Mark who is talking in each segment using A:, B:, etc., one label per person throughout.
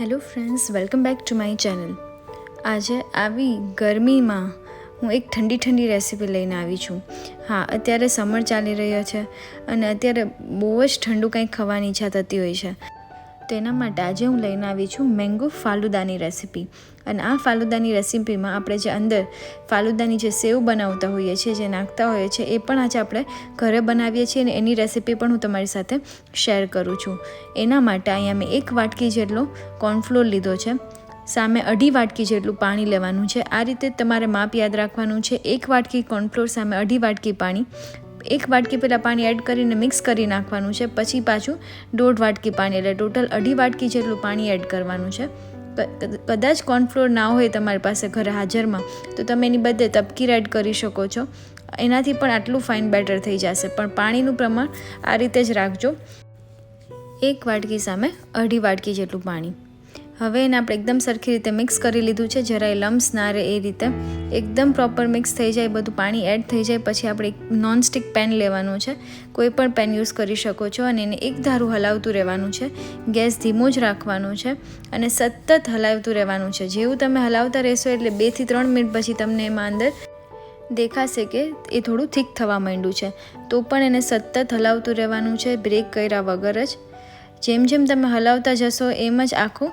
A: Hello friends, welcome back to my channel. આજે આવી ગરમીમાં હું એક ઠંડી ઠંડી રેસીપી લઈને આવી છું. હા, અત્યારે સમર ચાલી રહ્યો છે અને અત્યારે બહુ જ ઠંડુ કંઈક ખાવાની ઈચ્છા થતી હોય છે. તો એના માટે આજે હું લઈને આવી છું મેંગો ફાલુદાની રેસીપી. અને આ ફાલુદાની રેસીપીમાં આપણે જે અંદર ફાલુદાની જે સેવ બનાવતા હોઈએ છીએ, જે નાખતા હોઈએ છીએ, એ પણ આજે આપણે ઘરે બનાવીએ છીએ અને એની રેસીપી પણ હું તમારી સાથે શેર કરું છું. એના માટે અહીંયા મેં એક વાટકી જેટલો કોર્નફ્લોર લીધો છે. સામે અઢી વાટકી જેટલું પાણી લેવાનું છે. આ રીતે તમારે માપ યાદ રાખવાનું છે. એક વાટકી કોર્નફ્લોર, સામે અઢી વાટકી પાણી. એક વાટકી પહેલાં પાણી એડ કરીને મિક્સ કરી નાખવાનું છે. પછી પાછું દોઢ વાટકી પાણી, એટલે ટોટલ અઢી વાટકી જેટલું પાણી એડ કરવાનું છે. કદાચ કોર્નફ્લોર ના હોય તમારી પાસે ઘરે હાજરમાં, તો તમે એની બધે તપકીર એડ કરી શકો છો. એનાથી પણ આટલું ફાઇન બેટર થઈ જશે. પણ પાણીનું પ્રમાણ આ રીતે જ રાખજો. એક વાટકી સામે અઢી વાટકી જેટલું પાણી. હવે એને આપણે એકદમ સરખી રીતે મિક્સ કરી લીધું છે. જરાય લમ્સ ના રહે એ રીતે. એકદમ પ્રોપર મિક્સ થઈ જાય, બધું પાણી એડ થઈ જાય, પછી આપણે એક નોનસ્ટિક પેન લેવાનું છે. કોઈ પણ પેન યુઝ કરી શકો છો અને એને એક ધારું હલાવતું રહેવાનું છે. ગેસ ધીમો જ રાખવાનું છે અને સતત હલાવતું રહેવાનું છે. જેવું તમે હલાવતા રહેશો એટલે બેથી ત્રણ મિનિટ પછી તમને એમાં અંદર દેખાશે કે એ થોડું થીક થવા માંડ્યું છે. તો પણ એને સતત હલાવતું રહેવાનું છે બ્રેક કર્યા વગર જ. જેમ જેમ તમે હલાવતા જશો એમ જ આખું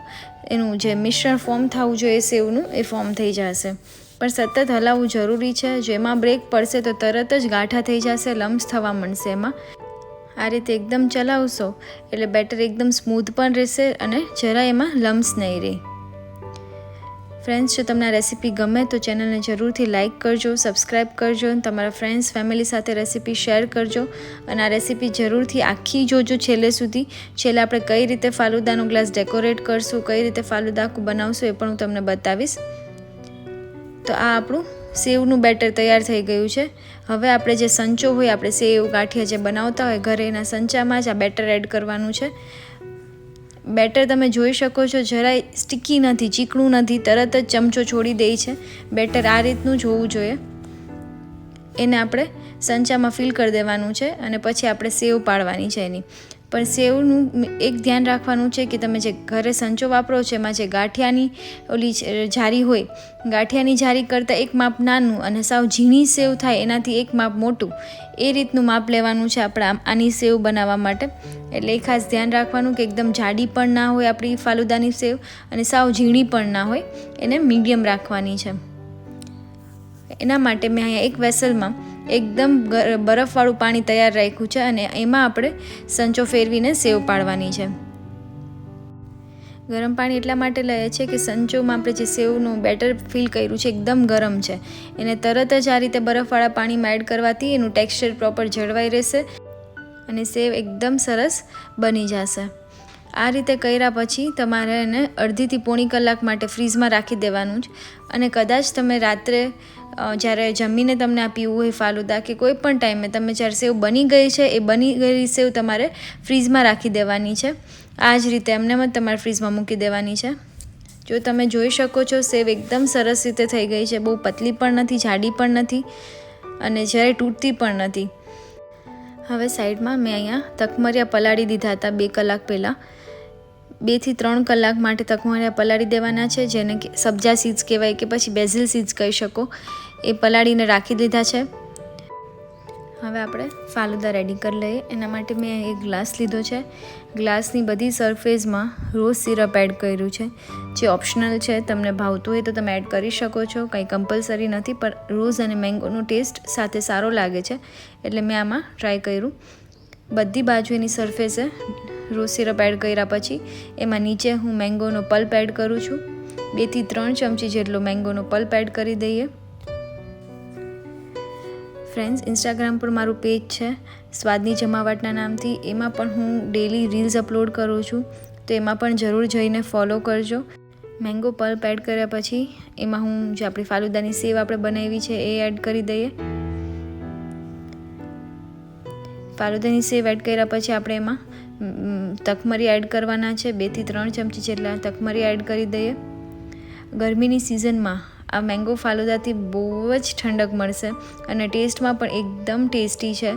A: એનું જે મિશ્રણ ફોર્મ થવું જોઈએ સેવનું, એ ફોર્મ થઈ જશે. પણ સતત હલાવવું જરૂરી છે. જેમાં બ્રેક પડશે તો તરત જ ગાંઠા થઈ જશે લમ્સ થવા મળશે એમાં. આ રીતે એકદમ ચલાવશો, એટલે બેટર એકદમ સ્મૂથ પણ રહેશે અને જરા એમાં લમ્સ નહીં રહે. ફ્રેન્ડ્સ જો તમને આ રેસીપી ગમે તો ચેનલને જરૂરથી લાઇક કરજો સબસ્ક્રાઈબ કરજો અને તમારા ફ્રેન્ડ્સ ફેમિલી સાથે રેસીપી શેર કરજો. અને આ રેસીપી જરૂરથી આખી જોજો છેલ્લે સુધી. છેલ્લે આપણે કઈ રીતે ફાલુદાનો ગ્લાસ ડેકોરેટ કરશું, કઈ રીતે ફાલુદા બનાવશું એ પણ હું તમને બતાવીશ. તો આ આપણું સેવનું બેટર તૈયાર થઈ ગયું છે. હવે આપણે જે સંચો હોય, આપણે સેવ, ગાંઠિયા જે બનાવતા હોય ઘરે એના સંચામાં જ આ બેટર એડ કરવાનું છે. બેટર તમે જોઈ શકો છો, જરાય સ્ટીકી નથી, ચીકણું નથી, તરત જ ચમચો છોડી દે છે. બેટર આ રીતનું જ હોવું જોઈએ. એને આપણે સંચામાં ફિલ કરી દેવાનું છે અને પછી આપણે સેવ પાડવાની છે એની. પણ સેવનું એક ધ્યાન રાખવાનું છે કે તમે જે ઘરે સંચો વાપરો છો, એમાં જે ગાંઠિયાની ઓલી જારી હોય, ગાંઠિયાની જારી કરતાં એક માપ નાનું અને સાવ ઝીણી સેવ થાય, એનાથી એક માપ મોટું, એ રીતનું માપ લેવાનું છે આપણે આની સેવ બનાવવા માટે. એટલે એ ખાસ ધ્યાન રાખવાનું કે એકદમ જાડી પણ ના હોય આપણી ફાલુદાની સેવ અને સાવ ઝીણી પણ ના હોય, એને મીડિયમ રાખવાની છે. એના માટે મેં અહીંયા એક વેસલમાં એકદમ બરફવાળું પાણી તૈયાર રાખ્યું છે અને એમાં આપણે સંચો ફેરવીને સેવ પાડવાની છે. ગરમ પાણી એટલા માટે લઈએ છે કે સંચોમાં આપણે જે સેવનું બેટર ફિલ કર્યું છે, એકદમ ગરમ છે. એને તરત જ આ રીતે બરફવાળા પાણીમાં એડ કરવાથી એનું ટેક્સચર પ્રોપર જળવાઈ રહેશે અને સેવ એકદમ સરસ બની જશે. આ રીતે કર્યા પછી તમારે એને અડધીથી પોણી કલાક માટે ફ્રીઝમાં રાખી દેવાનું જ. અને કદાચ તમે રાત્રે જ્યારે જમીને તમને આ પીવું હોય ફાલુદા કે કોઈ પણ ટાઈમે તમે જ્યારે સેવ બની ગઈ છે, એ બની ગયેલી સેવ તમારે ફ્રીઝમાં રાખી દેવાની છે. આ જ રીતે એમને તમારે ફ્રીઝમાં મૂકી દેવાની છે. જો તમે જોઈ શકો છો, સેવ એકદમ સરસ રીતે થઈ ગઈ છે. બહુ પતલી પણ નથી, જાડી પણ નથી અને જ્યારે તૂટતી પણ નથી. હવે સાઈડમાં મેં અહીંયા તકમરિયા પલાળી દીધા હતા બે કલાક પહેલાં. બેથી ત્રણ કલાક માટે તકમરિયા પલાળી દેવાના છે, જેને સબ્જા સીડ્સ કહેવાય કે પછી બેઝિલ સીડ્સ કહી શકો. એ પલાળીને રાખી દીધા છે. હવે આપણે ફાલુદા રેડી કરી લઈએ. એના માટે મેં એક ગ્લાસ લીધો છે. ગ્લાસની બધી સરફેસમાં રોઝ સિરપ એડ કર્યું છે. જે ઓપ્શનલ છે, તમને ભાવતું હોય તો તમે એડ કરી શકો છો. કંઈ કમ્પલસરી નથી, પણ રોઝ અને મેંગોનો ટેસ્ટ સાથે સારો લાગે છે. એટલે મેં આમાં ટ્રાય કર્યું. બધી બાજુ એની સરફેસે રોઝ સિરપ એડ કર્યા પછી એમાં નીચે હું મેંગોનો પલ્પ એડ કરું છું. બેથી ત્રણ ચમચી જેટલો મેંગોનો પલ્પ એડ કરી દઈએ. ફ્રેન્ડ્સ ઇન્સ્ટાગ્રામ પર મારું પેજ છે, સ્વાદની જમાવટના નામથી. એમાં પણ હું ડેલી રીલ્સ અપલોડ કરું છું. તો એમાં પણ જરૂર જઈને ફોલો કરજો. મેંગો પલ્પ એડ કર્યા પછી એમાં હું જે આપણી ફાલુદાની સેવ આપણે બનાવી છે એ એડ કરી દઈએ. ફાલુદાની સેવ એડ કર્યા પછી આપણે એમાં તકમરી એડ કરવાના છે. બેથી ત્રણ ચમચી જેટલા તકમરી એડ કરી દઈએ. ગરમીની સિઝનમાં આ મેંગો ફાલુદાથી બહુ જ ઠંડક મળશે અને ટેસ્ટમાં પણ એકદમ ટેસ્ટી છે.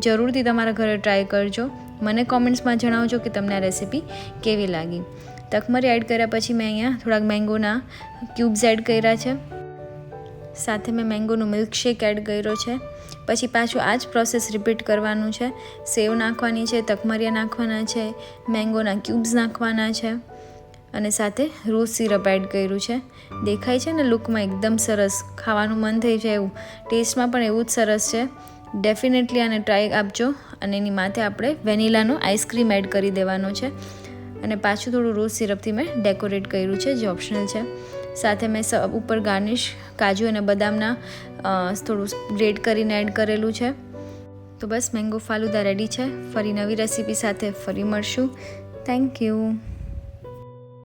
A: જરૂરથી તમારા ઘરે ટ્રાય કરજો. મને કોમેન્ટ્સમાં જણાવજો કે તમને આ રેસીપી કેવી લાગી. તકમરી એડ કર્યા પછી મેં અહીંયા થોડાક મેંગોના ક્યુબ્સ એડ કર્યા છે. સાથે મેં મેંગોનું મિલ્કશેક એડ કર્યો છે. પછી પાછું આ જ પ્રોસેસ રિપીટ કરવાનું છે. સેવ નાખવાની છે, તકમરિયા નાખવાના છે મેંગોના ક્યુબ્સ નાખવાના છે અને સાથે રોઝ સિરપ એડ કર્યું છે. દેખાય છે ને લુકમાં એકદમ સરસ. ખાવાનું મન થઈ જાય એવું. ટેસ્ટમાં પણ એવું જ સરસ છે. ડેફિનેટલી આને ટ્રાય આપજો અને એની માથે આપણે વેનિલાનો આઈસ્ક્રીમ એડ કરી દેવાનો છે. અને પાછું થોડું રોઝ સિરપથી મેં ડેકોરેટ કર્યું છે, જે ઓપ્શનલ છે. સાથે મેં સબ ઉપર ગાર્નિશ કાજુ અને બદામના થોડું ગ્રેટ કરીને એડ કરેલું છે. તો બસ મેંગો ફાલુદા રેડી છે. ફરી નવી રેસીપી સાથે ફરી મળશું. Thank you